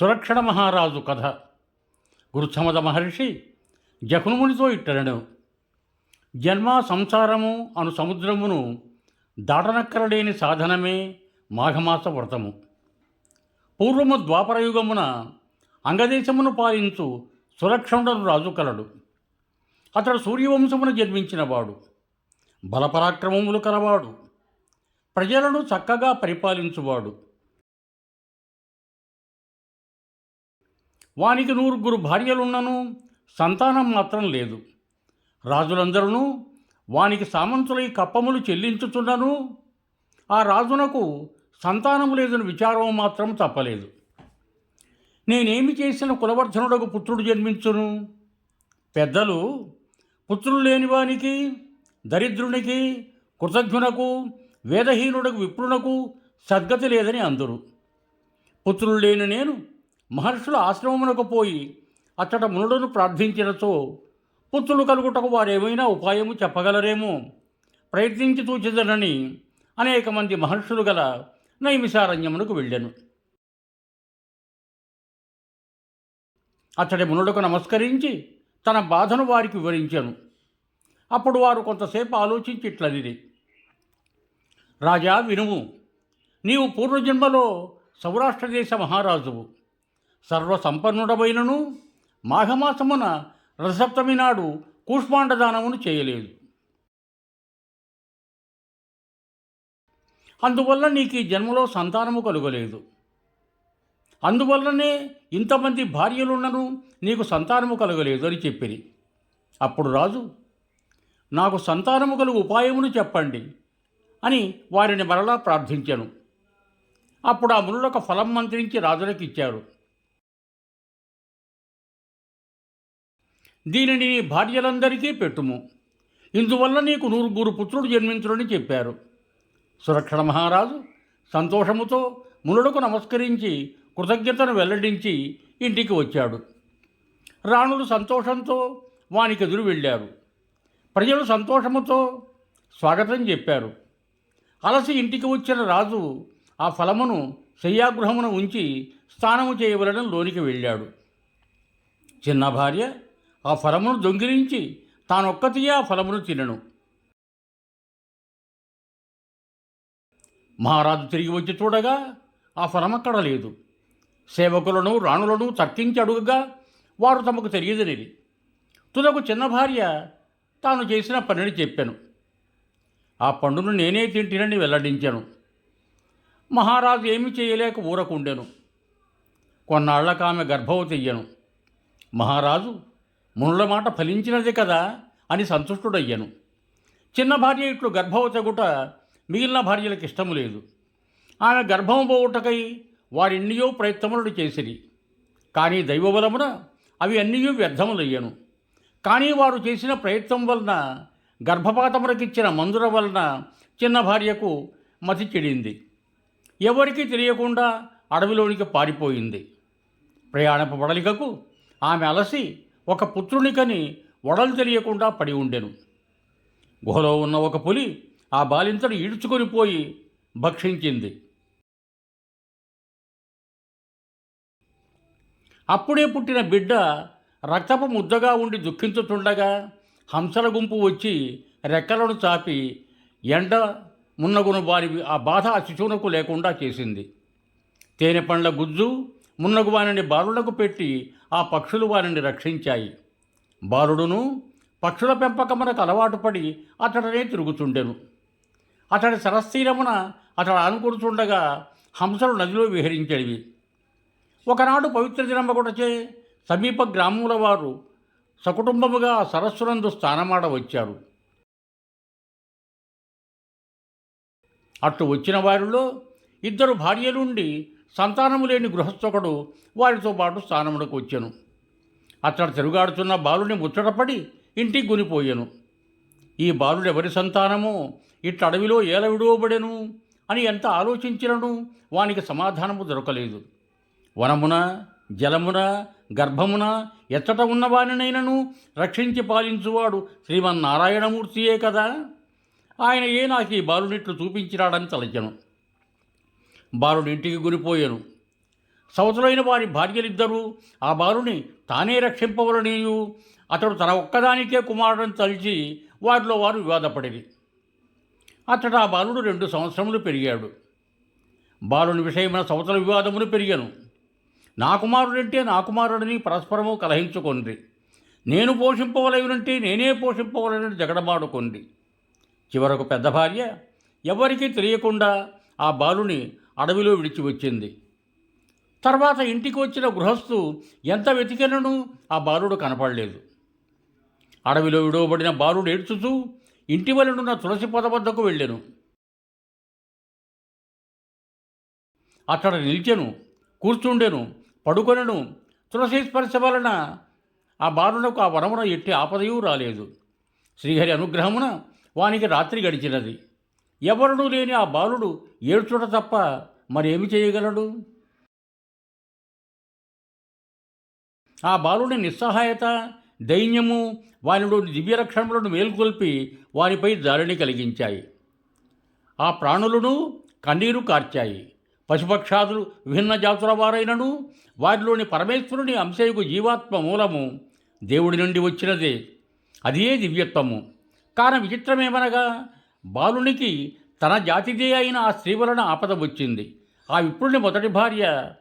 సురక్షణ మహారాజు కథ. గురుసమద మహర్షి జకునుమునితో ఇట్టనడు జన్మ సంసారము అను సముద్రమును దాటనక్కరలేని సాధనమే మాఘమాస వ్రతము. పూర్వము ద్వాపరయుగమున అంగదేశమును పాలించు సురక్షణుడు రాజు కలడు. అతడు సూర్యవంశమును జన్మించినవాడు. బలపరాక్రమములు కలవాడు. ప్రజలను చక్కగా పరిపాలించువాడు. వానికి నూరుగురు భార్యలున్నను సంతానం మాత్రం లేదు. రాజులందరూ వానికి సామంతులై కప్పములు చెల్లించుచున్నను ఆ రాజునకు సంతానము లేదని విచారం మాత్రం తప్పలేదు. నేనేమి చేసిన కులవర్ధనుడకు పుత్రుడు జన్మించును? పెద్దలు పుత్రులు లేని వానికి దరిద్రునికి కృతజ్ఞునకు వేదహీనుడకు విప్రునకు సద్గతి లేదని అందరు. పుత్రులు లేని నేను మహర్షుల ఆశ్రమమునకు పోయి అచ్చట మునులను ప్రార్థించినచో పుత్రులు కలుగుటకు వారేమైనా ఉపాయము చెప్పగలరేమో? ప్రయత్నించి తూచిదనని అనేక మంది మహర్షులు గల నైమిసారణ్యమునకు వెళ్ళాను. అతడి మునులకు నమస్కరించి తన బాధను వారికి వివరించాను. అప్పుడు వారు కొంతసేపు ఆలోచించి ఇట్లనిది రాజా వినుము నీవు పూర్వజన్మలో సౌరాష్ట్ర దేశ మహారాజువు. సర్వసంపన్నుడమైనను. మాఘమాసమున రథసప్తమి నాడు కూష్మాండదానమును చేయలేదు. అందువల్ల నీకు ఈ జన్మలో సంతానము కలుగలేదు. అందువల్లనే ఇంతమంది భార్యలున్నను నీకు సంతానము కలగలేదు అని చెప్పిరి. అప్పుడు రాజు నాకు సంతానము కలుగు ఉపాయమును చెప్పండి అని వారిని మరలా ప్రార్థించాను. అప్పుడు ఆ మునులొక ఫలం మంత్రించి రాజులకు ఇచ్చారు దీనిని నీ భార్యలందరికీ పెట్టుము. ఇందువల్ల నీకు నూరుగురు పుత్రుడు జన్మించుడని చెప్పారు. సురక్షణ మహారాజు సంతోషముతో మునులకు నమస్కరించి కృతజ్ఞతను వెల్లడించి ఇంటికి వచ్చాడు. రాణులు సంతోషంతో వానికి ఎదురు వెళ్ళారు. ప్రజలు సంతోషముతో స్వాగతం చెప్పారు. అలసి ఇంటికి వచ్చిన రాజు ఆ ఫలమును శయ్యాగృహమున ఉంచి స్నానము చేయవలన లోనికి వెళ్ళాడు. చిన్న భార్య ఆ ఫలమును దొంగిలించి తానొక్కతియే ఆ ఫలమును తినను. మహారాజు తిరిగి వచ్చి చూడగా ఆ ఫలం అక్కడ లేదు. సేవకులను రాణులను తర్కించి అడుగగా వారు తమకు తెలియదనేది. తుదకు చిన్న భార్య తాను చేసిన పనిని చెప్పాను. ఆ పండును నేనే తింటినని వెల్లడించాను. మహారాజు ఏమి చేయలేక ఊరకుండెను. కొన్నాళ్ళకు ఆమె గర్భవతి అయ్యను. మహారాజు మునుల మాట ఫలించినది కదా అని సంతుష్టుడయ్యాను. చిన్న భార్య ఇట్లు గర్భవచగుట మిగిలిన భార్యలకు ఇష్టము లేదు. ఆమె గర్భం పోవుటకై వారెన్నయో ప్రయత్నములు చేసిరి. కానీ దైవబలమున అవి అన్నీ వ్యర్థములయ్యాను. కానీ వారు చేసిన ప్రయత్నం వలన గర్భపాతములకిచ్చిన మందుల వలన చిన్న భార్యకు మతి చెడింది. ఎవరికీ తెలియకుండా అడవిలోనికి పారిపోయింది. ప్రయాణపు బడలికకు ఆమె అలసి ఒక పుత్రునికని వడలు తెలియకుండా పడి ఉండెను. గుహలో ఉన్న ఒక పులి ఆ బాలింతను ఈడ్చుకొని పోయి భక్షించింది. అప్పుడే పుట్టిన బిడ్డ రక్తపు ముద్దగా ఉండి దుఃఖించుతుండగా హంసల గుంపు వచ్చి రెక్కలను చాపి ఎండ మున్నగును వారి ఆ బాధ ఆ శిశువునకు లేకుండా చేసింది. తేనె పండ్ల గుజ్జు మున్నగు వారిని బారులకు పెట్టి ఆ పక్షులు వారిని రక్షించాయి. బారుడును పక్షుల పెంపకమునకు అలవాటు పడి అతడనే తిరుగుతుండెను అతడి సరస్థీరమున అతడు ఆనుకుంటుండగా హంసలు నదిలో విహరించేవి ఒకనాడు పవిత్ర దినమ్మగుటచే సమీప గ్రామముల వారు సకుటుంబముగా సరస్సునందు స్థానమాడ వచ్చారు. అట్లు వచ్చిన వారిలో ఇద్దరు భార్యలుండి సంతానము లేని గృహస్థొకడు వారితో పాటు స్థానమునకు వచ్చాను. అతడు తిరుగాడుతున్న బాలుని ముచ్చటపడి ఇంటికి గునిపోయాను. ఈ బాలుడు ఎవరి సంతానమో? ఇట్ల అడవిలో ఏల విడువబడెను? అని ఎంత ఆలోచించినను? వానికి సమాధానము దొరకలేదు. వనమున జలమున గర్భమున ఎచ్చట ఉన్నవానినైనను రక్షించి పాలించువాడు శ్రీమన్నారాయణమూర్తియే కదా? ఆయన ఏ నాకు ఈ బాలునిట్లు చూపించినాడని తలచను. బాలుడు ఇంటికి గురిపోయాను. సవతులైన వారి భార్యలిద్దరూ ఆ బాలుని తానే రక్షింపవలనియు అతడు తన ఒక్కదానికే కుమారుడని తలిచి వారిలో వారు వివాదపడేది అతడు ఆ బాలుడు రెండు సంవత్సరములు పెరిగాడు. బాలుని విషయమైన సవతల వివాదములు పెరిగాను. నా కుమారుడంటే నా కుమారుడిని పరస్పరము కలహించుకొంది నేను పోషింపవలయునంటే నేనే పోషింపవలనని జగడమాడుకొంది చివరకు పెద్ద భార్య ఎవరికీ తెలియకుండా ఆ బాలుని అడవిలో విడిచి వచ్చింది. తర్వాత ఇంటికి వచ్చిన గృహస్థు ఎంత వెతికినను? ఆ బాలుడు కనపడలేదు. అడవిలో విడవబడిన బాలుడు ఏడ్చుతూ ఇంటి వలనున్న తులసి పొద వద్దకు వెళ్ళాను. అక్కడ నిలిచెను కూర్చుండెను పడుకొనెను. తులసి స్పర్శ వలన ఆ బాలునకు ఆ వనమున ఎట్టి ఆపదయూ రాలేదు. శ్రీహరి అనుగ్రహమున వానికి రాత్రి గడిచినది. ఎవరునూ లేని ఆ బాలుడు ఏడ్చుట తప్ప మరేమి చేయగలడు? ఆ బాలుడి నిస్సహాయత దైన్యము వానిలోని దివ్యరక్షణములను మేల్కొల్పి వానిపై దారిని కలిగించాయి. ఆ ప్రాణులను కన్నీరు కార్చాయి. పశుపక్షాదులు విభిన్న జాతుల వారైనను వారిలోని పరమేశ్వరుని అంశయకు జీవాత్మ మూలము దేవుడి నుండి వచ్చినదే. అదే దివ్యత్వము. కాన విచిత్రమేమనగా బాలునికి తన జాతిదే అయిన ఆ స్త్రీ వలన ఆపద వచ్చింది. ఆ విప్రుని మొదటి భార్య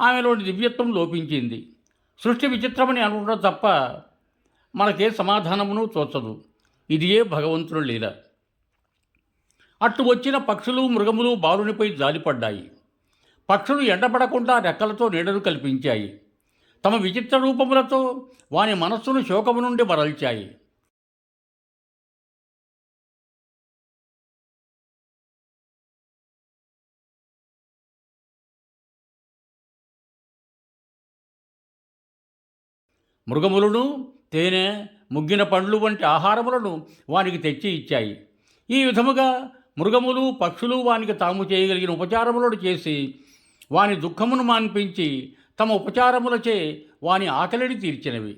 ఆమెలోని దివ్యత్వం లోపించింది. సృష్టి విచిత్రమని అనుకుంటాం తప్ప మనకే సమాధానమును తోచదు. ఇదియే భగవంతుని లీల. అట్టు వచ్చిన పక్షులు మృగములు బాలునిపై జాలిపడ్డాయి. పక్షులు ఎండపడకుండా రెక్కలతో నీడను కల్పించాయి. తమ విచిత్ర రూపములతో వాని మనస్సును శోకము నుండి మరల్చాయి. మృగములను తేనె ముగ్గిన పండ్లు వంటి ఆహారములను వానికి తెచ్చి ఇచ్చాయి. ఈ విధముగా మృగములు పక్షులు వానికి తాము చేయగలిగిన ఉపచారములను చేసి వాని దుఃఖమును మాన్పించి తమ ఉపచారములచే వాని ఆకలిని తీర్చినవి.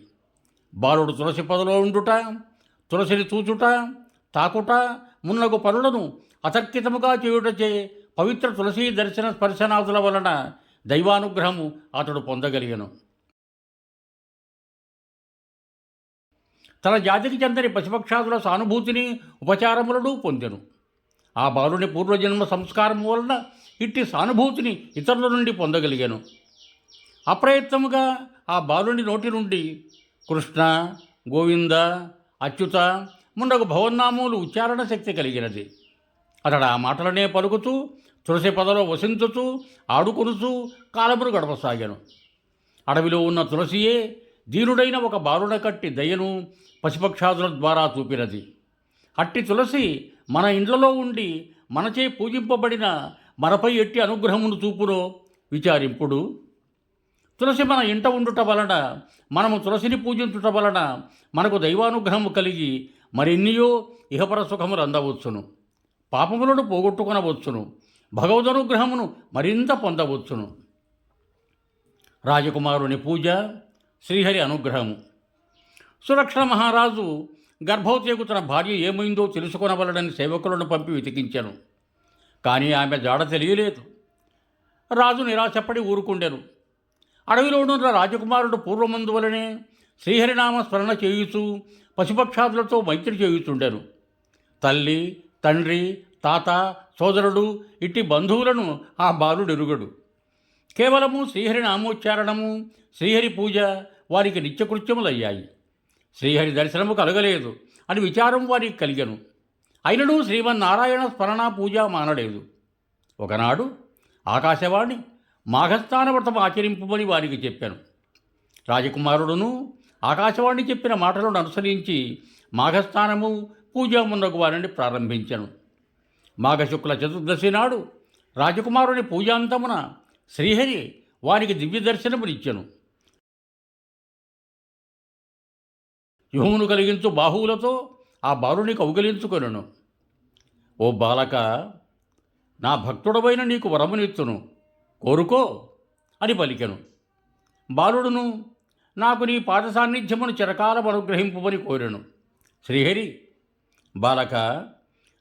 బాలుడు తులసి పొదలో ఉండుట తులసిని చూచుట తాకుట మున్నగు పనులను అతర్కితముగా చేయుటచే పవిత్ర తులసీ దర్శన స్పర్శనాదుల వలన దైవానుగ్రహము అతడు పొందగలిగను. తన జాతికి చెందని పశుపక్షాదుల సానుభూతిని ఉపచారములను పొందెను. ఆ బాలుని పూర్వజన్మ సంస్కారం వలన ఇట్టి సానుభూతిని ఇతరుల నుండి పొందగలిగాను. అప్రయత్నముగా ఆ బాలుని నోటి నుండి కృష్ణ గోవింద అచ్యుత ముండగు భవన్నామములు ఉచ్చారణ శక్తి కలిగినది. అతడు ఆ మాటలనే పలుకుతూ తులసి పదలో వసించుతూ ఆడుకొనుచూ కాలమును గడపసాగాను. అడవిలో ఉన్న తులసియే దీనుడైన ఒక బాలుడ కట్టి దయను పశుపక్షాదుల ద్వారా చూపినది. అట్టి తులసి మన ఇండ్లలో ఉండి మనచే పూజింపబడిన మనపై ఎట్టి అనుగ్రహమును చూపునో విచారింపుడు. తులసి మన ఇంట ఉండుట వలన మనము తులసిని పూజించుట వలన మనకు దైవానుగ్రహము కలిగి మరిన్నియో ఇహపర సుఖములు అందవచ్చును పాపములను పోగొట్టుకొనవచ్చును. భగవదనుగ్రహమును మరింత పొందవచ్చును. రాజకుమారుని పూజ శ్రీహరి అనుగ్రహము. సురక్షణ మహారాజు గర్భవతికు తన భార్య ఏమైందో తెలుసుకొనవలడని సేవకులను పంపి వెతికించాను. కానీ ఆమె జాడ తెలియలేదు. రాజు నిరాశపడి ఊరుకుండెను. అడవిలో ఉన్న రాజకుమారుడు పూర్వమందు వలనే శ్రీహరినామ స్మరణ చేయుచు పశుపక్షాదులతో మైత్రి చేయుచుండెను. తల్లి తండ్రి తాత సోదరుడు ఇట్టి బంధువులను ఆ బాలుడు ఎరుగడు కేవలము శ్రీహరి నామోచ్చారణము శ్రీహరి పూజ వారికి నిత్యకృత్యములయ్యాయి. శ్రీహరి దర్శనము కలగలేదు అని విచారం వారికి కలిగను. అయినను శ్రీమన్నారాయణ స్మరణ పూజ మానలేదు. ఒకనాడు ఆకాశవాణి మాఘస్థాన వ్రతం ఆచరింపమని వారికి చెప్పాను. రాజకుమారుడును ఆకాశవాణి చెప్పిన మాటలను అనుసరించి మాఘస్థానము పూజా మున్నగు వారిని ప్రారంభించను. మాఘశుక్ల చతుర్దశి నాడు రాజకుమారుని పూజాంతమున శ్రీహరి వారికి దివ్య దర్శనమునిచ్చెను వ్యూహమును కలిగించు బాహువులతో ఆ బాలుని కౌగలించుకొనను. ఓ బాలక నా భక్తుడవైన నీకు వరమునిత్తును కోరుకో అని పలికెను. బాలుడును నాకు నీ పాద సాన్నిధ్యమును చిరకాలం అనుగ్రహింపుమని కోరెను. శ్రీహరి బాలక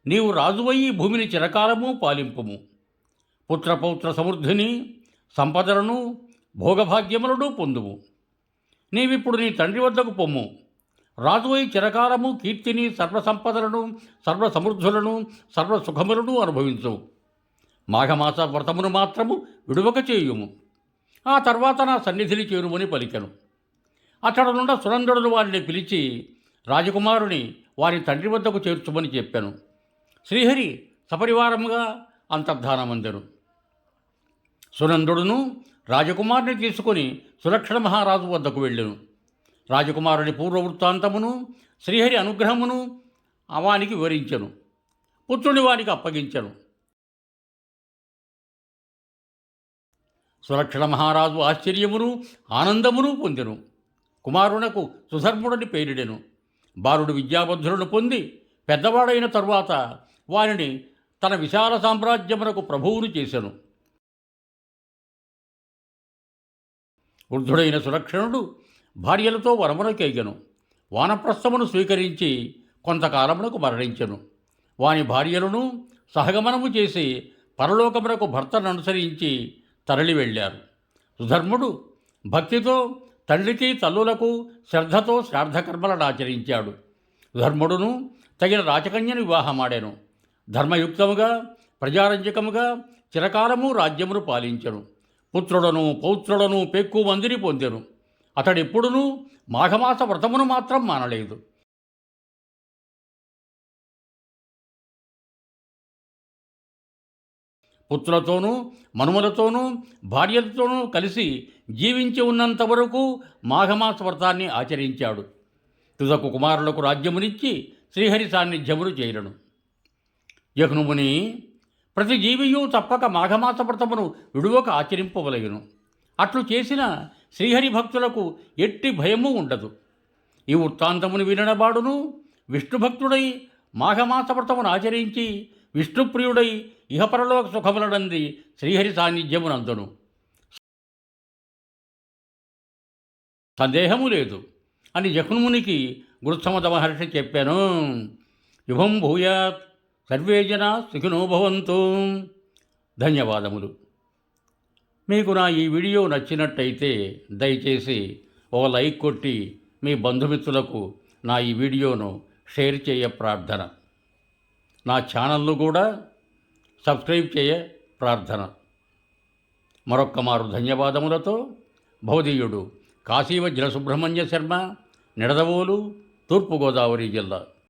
నీవు రాజువయ్యి భూమిని చిరకాలము పాలింపుము. పుత్రపౌత్ర సమృద్ధిని సంపదలను భోగభాగ్యములను పొందువు. నీవిప్పుడు నీ తండ్రి వద్దకు పొమ్ము. రాజువై చిరకాలము కీర్తిని సర్వసంపదలను సర్వసమృద్ధులను సర్వసుఖములను అనుభవించు. మాఘమాస వ్రతమును మాత్రము విడువక చేయుము. ఆ తర్వాత నా సన్నిధిని చేరుమని పలికెను. అతడు నుండి వారిని పిలిచి రాజకుమారుని వారి తండ్రి వద్దకు చేర్చుమని చెప్పాను. శ్రీహరి సపరివారముగా అంతర్ధానమందెను. సునందుడును రాజకుమారుని తీసుకొని సురక్షణ మహారాజు వద్దకు వెళ్ళెను. రాజకుమారుని పూర్వవృత్తాంతమును శ్రీహరి అనుగ్రహమును అవానికి వివరించెను. పుత్రుని వానికి అప్పగించెను. సులక్షణ మహారాజు ఆశ్చర్యమును ఆనందమును పొందెను. కుమారునకు సుధర్ముడని పేరిడెను. బాలుడు విద్యాబుద్ధులను పొంది పెద్దవాడైన తరువాత వారిని తన విశాల సామ్రాజ్యమునకు ప్రభువును చేసెను. వృద్ధుడైన సులక్షణుడు భార్యలతో వరమునకేగెను వానప్రస్థమును స్వీకరించి కొంతకాలమునకు మరణించెను. వాని భార్యలను సహగమనము చేసి పరలోకమునకు భర్తను అనుసరించి తరలి వెళ్ళారు. సుధర్ముడు భక్తితో తండ్రికి తల్లులకు శ్రద్ధతో శ్రాద్ధకర్మలను ఆచరించాడు. ధర్ముడును తగిన రాచకన్యను వివాహమాడాను. ధర్మయుక్తముగా ప్రజారంజకముగా చిరకాలము రాజ్యమును పాలించను. పుత్రుడను పౌత్రుడను పెక్కు మందిని పొందెను. అతడెప్పుడునూ మాఘమాస వ్రతమును మాత్రం మానలేదు. పుత్రులతోనూ మనుమలతోనూ భార్యలతోనూ కలిసి జీవించి ఉన్నంత వరకు మాఘమాస వ్రతాన్ని ఆచరించాడు. తుదకు కుమారులకు రాజ్యమునిచ్చి శ్రీహరి సాన్నిధ్యమును చేరను. యహ్నుముని ప్రతి జీవియు తప్పక మాఘమాస వ్రతమును విడువక ఆచరింపవలయును. అట్లు చేసిన శ్రీహరి భక్తులకు ఎట్టి భయము ఉండదు. ఈ వృత్తాంతమును వినడబాడును విష్ణుభక్తుడై మాఘమాస వ్రతమును ఆచరించి విష్ణుప్రియుడై ఇహపరలోక సుఖములనంది శ్రీహరి సాన్నిధ్యమునందును. సందేహము లేదు. అని జకున్మునికి గురుసమద మహర్షి చెప్పాను. యుభం భూయాత్ సర్వే జనా సుఖినోభవంతు ధన్యవాదములు. మీకు నా ఈ వీడియో నచ్చినట్టయితే దయచేసి ఒక లైక్ కొట్టి మీ బంధుమిత్రులకు నా ఈ వీడియోను షేర్ చేయ ప్రార్థన. నా ఛానల్ను కూడా సబ్స్క్రైబ్ చేయ ప్రార్థన. మరొక్క మారు ధన్యవాదములతో భౌదీయుడు కాశీవజ్ర సుబ్రహ్మణ్య శర్మ నిడదవోలు తూర్పుగోదావరి జిల్లా.